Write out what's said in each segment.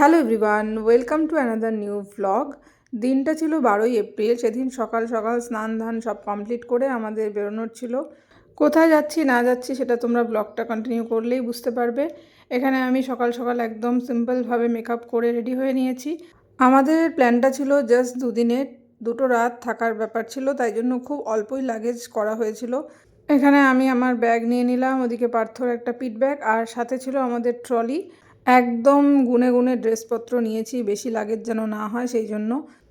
Hello everyone, welcome to another new vlog দিনটা ছিল বারোই এপ্রিল, সেদিন সকাল সকাল স্নান ধান সব কমপ্লিট করে আমাদের বেরোনোর ছিল। কোথায় যাচ্ছি, না যাচ্ছি সেটা তোমরা ব্লগটা কন্টিনিউ করলেই বুঝতে পারবে। এখানে আমি সকাল সকাল একদম সিম্পলভাবে মেকআপ করে রেডি হয়ে নিয়েছি। আমাদের প্ল্যানটা ছিল জাস্ট দুদিনের দুটো রাত থাকার ব্যাপার ছিল, তাই জন্য খুব অল্পই লাগেজ করা হয়েছিল। এখানে আমি আমার ব্যাগ নিয়ে নিলাম, ওদিকে পার্থর একটা পিট ব্যাগ আর সাথে ছিল আমাদের ট্রলি একদম গুনে গুনে ড্রেসপত্র নিয়েছি, বেশি লাগেজ যেন না হয় সেই জন্য।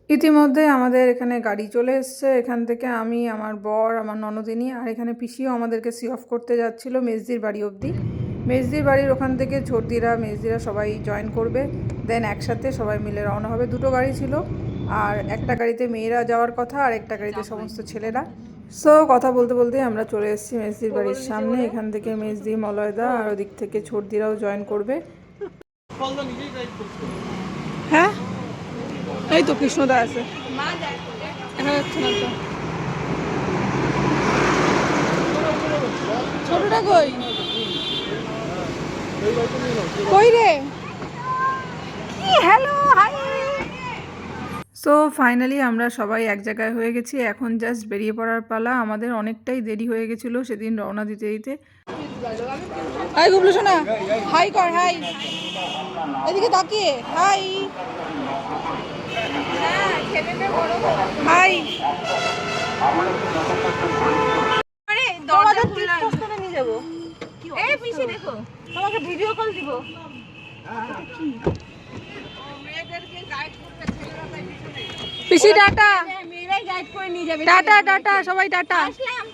ইতিমধ্যে আমাদের এখানে গাড়ি চলে এসছে, এখান থেকে আমি, আমার বর, আমার ননদিনী আর এখানে পিসিও আমাদেরকে সি অফ করতে যাচ্ছিল মেজদির বাড়ি অবধি। মেজদির বাড়ির ওখান থেকে ছোটদিরা, মেজদিরা সবাই জয়েন করবে, দেন একসাথে সবাই মিলে রওনা হবে। দুটো গাড়ি ছিল, আর একটা গাড়িতে মেয়েরা যাওয়ার কথা আর একটা গাড়িতে সমস্ত ছেলেরা। সো কথা বলতে বলতে আমরা চলে এসেছি মেজদির বাড়ির সামনে, এখান থেকে মেজদি, মলয়দা আর ওদিক থেকে ছোটদিরাও জয়েন করবে। হ্যাঁ? এই তো কৃষ্ণদা আছে। তো। ছোটটা কই? কই রে? হ্যালো হাই সো ফাইনালি আমরা সবাই এক জায়গায় হয়ে গেছি। এখন জাস্ট বেরিয়ে পড়ার পালা। আমাদের অনেকটাই দেরি হয়ে গেছিল সেদিন রওনা দিতে দিতে। হাই গুবলু শোনা হাই কর হাই। এদিকে তাকিয়ে হাই। হাই। আরে দরজা খুললাম নিয়ে যাব। এই পিছে দেখো। তোমাকে ভিডিও কল দিব। পিসি টাটা। মেয়েরাই গাইড করে নিয়ে যাবে। টাটা টাটা সবাই টাটা। আসলাম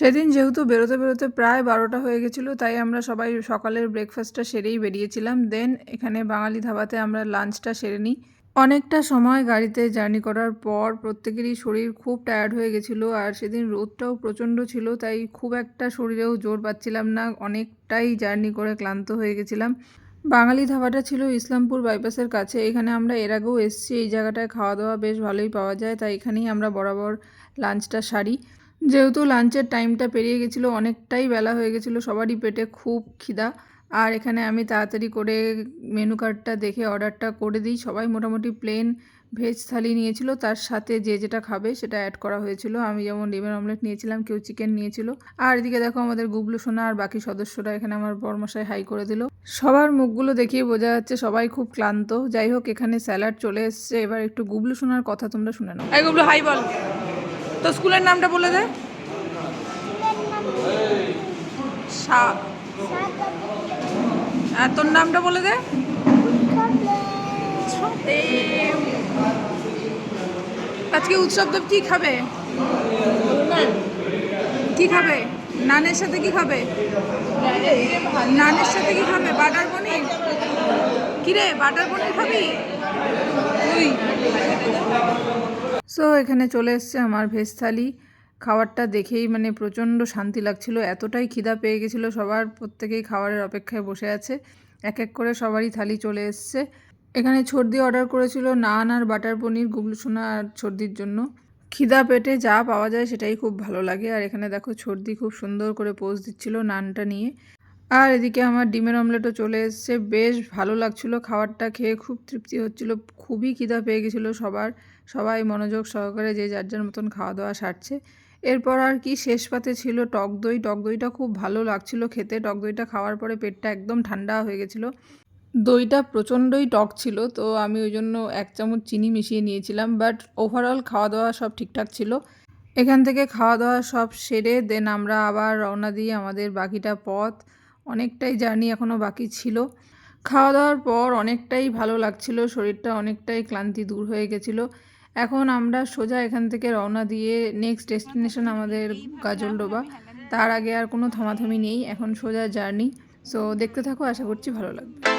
সেদিন যেহেতু বেরোতে বেরোতে প্রায় বারোটা হয়ে গেছিল, তাই আমরা সবাই সকালের ব্রেকফাস্টটা সেরেই বেরিয়েছিলাম। দেন এখানে বাঙালি ধাবাতে আমরা লাঞ্চটা সেরে নিই। অনেকটা সময় গাড়িতে জার্নি করার পর প্রত্যেকেরই শরীর খুব টায়ার্ড হয়ে গেছিল আর সেদিন রোদটাও প্রচণ্ড ছিল, তাই খুব একটা শরীরেও জোর পাচ্ছিলাম না, অনেকটাই জার্নি করে ক্লান্ত হয়ে গেছিলাম। বাঙালি ধাবাটা ছিল ইসলামপুর বাইপাসের কাছে, এখানে আমরা এর আগেও এসেছি, এই জায়গাটায় খাওয়া দাওয়া বেশ ভালোই পাওয়া যায়, তাই এখানেই আমরা বরাবর লাঞ্চটা সারি। যেহেতু লাঞ্চের টাইমটা পেরিয়ে গেছিল, অনেকটাই বেলা হয়ে গেছিল, সবারই পেটে খুব খিদা। আর এখানে আমি তাড়াতাড়ি করে মেনু কার্ডটা দেখে অর্ডারটা করে দিই। সবাই মোটামুটি প্লেন ভেজ থালি নিয়েছিল, তার সাথে যে যেটা খাবে সেটা অ্যাড করা হয়েছিল। আমি যেমন ডিমের অমলেট নিয়েছিলাম, কেউ চিকেন নিয়েছিল। আর এদিকে দেখো আমাদের গুবলু সোনা আর বাকি সদস্যরা এখানে আমার বরমশাই হাই করে দিল। সবার মুখগুলো দেখিয়ে বোঝা যাচ্ছে সবাই খুব ক্লান্ত। যাই হোক, এখানে স্যালাড চলে এসছে। এবার একটু গুবলু সোনার কথা তোমরা শুনে নাও। গুবলু হাই বল। তো স্কুলের নামটা বলে দে। তোর নামটা বলে দে। আজকে উৎসব দেব, কি খাবে? কি খাবে? নানের সাথে কি খাবে? নানের সাথে কি খাবে? বাটার পনির? কি রে বাটার পনির খাবি? তুই। সো এখানে চলে এসছে আমার ভেজ থালি। খাবারটা দেখেই মানে প্রচণ্ড শান্তি লাগছিল। এতটাই খিদা পেয়ে গেছিল সবার। প্রত্যেকেই খাবারের অপেক্ষায় বসে আছে। এক এক করে সবারই থালি চলে এসছে। এখানে ছর্দি অর্ডার করেছিল নান আর বাটার পনির গুবলু সোনা আর ছর্দির জন্য। খিদা পেটে যা পাওয়া যায় সেটাই খুব ভালো লাগে। আর এখানে দেখো ছর্দি খুব সুন্দর করে পোজ দিচ্ছিল নানটা নিয়ে। আর এদিকে আমার ডিমের অমলেটও চলে এসছে। বেশ ভালো লাগছিল খাবারটা, খেয়ে খুব তৃপ্তি হচ্ছিল, খুবই খিদা পেয়ে গেছিল সবার। সবাই মনোযোগ সহকারে যে যার যার মতন খাওয়া দাওয়া সারছে। এরপর আর কি শেষ পাতে ছিল টক দই। টক দইটা খুব ভালো লাগছিল খেতে। টক দইটা খাওয়ার পরে পেটটা একদম ঠান্ডা হয়ে গেছিল। দইটা প্রচণ্ডই টক ছিল, তো আমি ওই জন্য এক চামচ চিনি মিশিয়ে নিয়েছিলাম বাট ওভারঅল খাওয়া দাওয়া সব ঠিকঠাক ছিল। এখান থেকে খাওয়া দাওয়া সব সেরে দেন আমরা আবার রওনা দিয়ে আমাদের বাকিটা পথ। অনেকটাই জার্নি এখনও বাকি ছিল। খাওয়া দাওয়ার পর অনেকটাই ভালো লাগছিল, শরীরটা অনেকটাই ক্লান্তি দূর হয়ে গেছিল। এখন আমরা সোজা এখান থেকে রওনা দিয়ে নেক্সট ডেস্টিনেশন আমাদের গাজলডোবা তার আগে আর কোনো থামাথামি নেই, এখন সোজা জার্নি। সো দেখতে থাকো, আশা করছি ভালো লাগবে।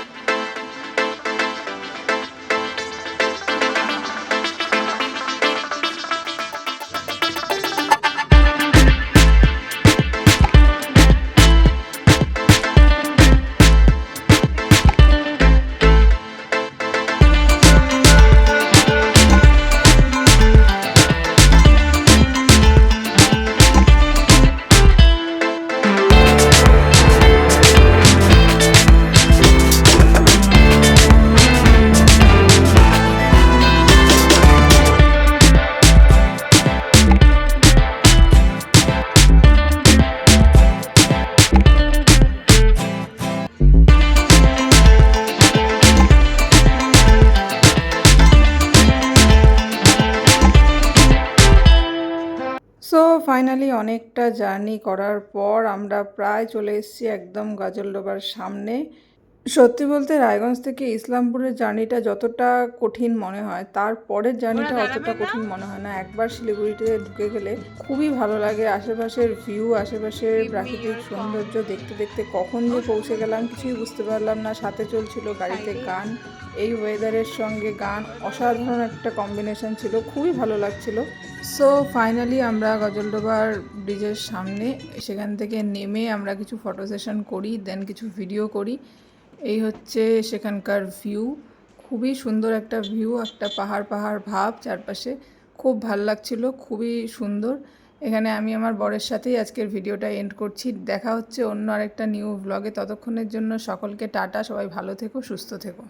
ফাইনালি অনেকটা জার্নি করার পর আমরা প্রায় চলে এসেছি একদম গজলডোবার সামনে। সত্যি বলতে রায়গঞ্জ থেকে ইসলামপুরের জার্নিটা যতটা কঠিন মনে হয় তারপরের জার্নিটা অতটা কঠিন মনে হয় না। একবার শিলিগুড়িতে ঢুকে গেলে খুবই ভালো লাগে আশেপাশের ভিউ আশেপাশের প্রাকৃতিক সৌন্দর্য দেখতে দেখতে কখন যে পৌঁছে গেলাম কিছুই বুঝতে পারলাম না। সাথে চলছিল গাড়িতে গান এই ওয়েদারের সঙ্গে গান অসাধারণ একটা কম্বিনেশন ছিল খুবই ভালো লাগছিল। সো ফাইনালি আমরা গজলডোবার ব্রিজের সামনে সেখান থেকে নেমে আমরা কিছু ফটো সেশন করি দেন কিছু ভিডিও করি। এই হচ্ছে সেখানকার ভিউ খুবই সুন্দর একটা ভিউ একটা পাহাড় পাহাড় ভাব চারপাশে। খুব ভালো লাগছিল, খুবই সুন্দর। এখানে আমি আমার বরের সাথেই আজকের ভিডিওটা এন্ড করছি। দেখা হচ্ছে অন্য আরেকটা নিউ ব্লগে ততক্ষণের জন্য সকলকে টাটা, সবাই ভালো থেকো, সুস্থ থেকো।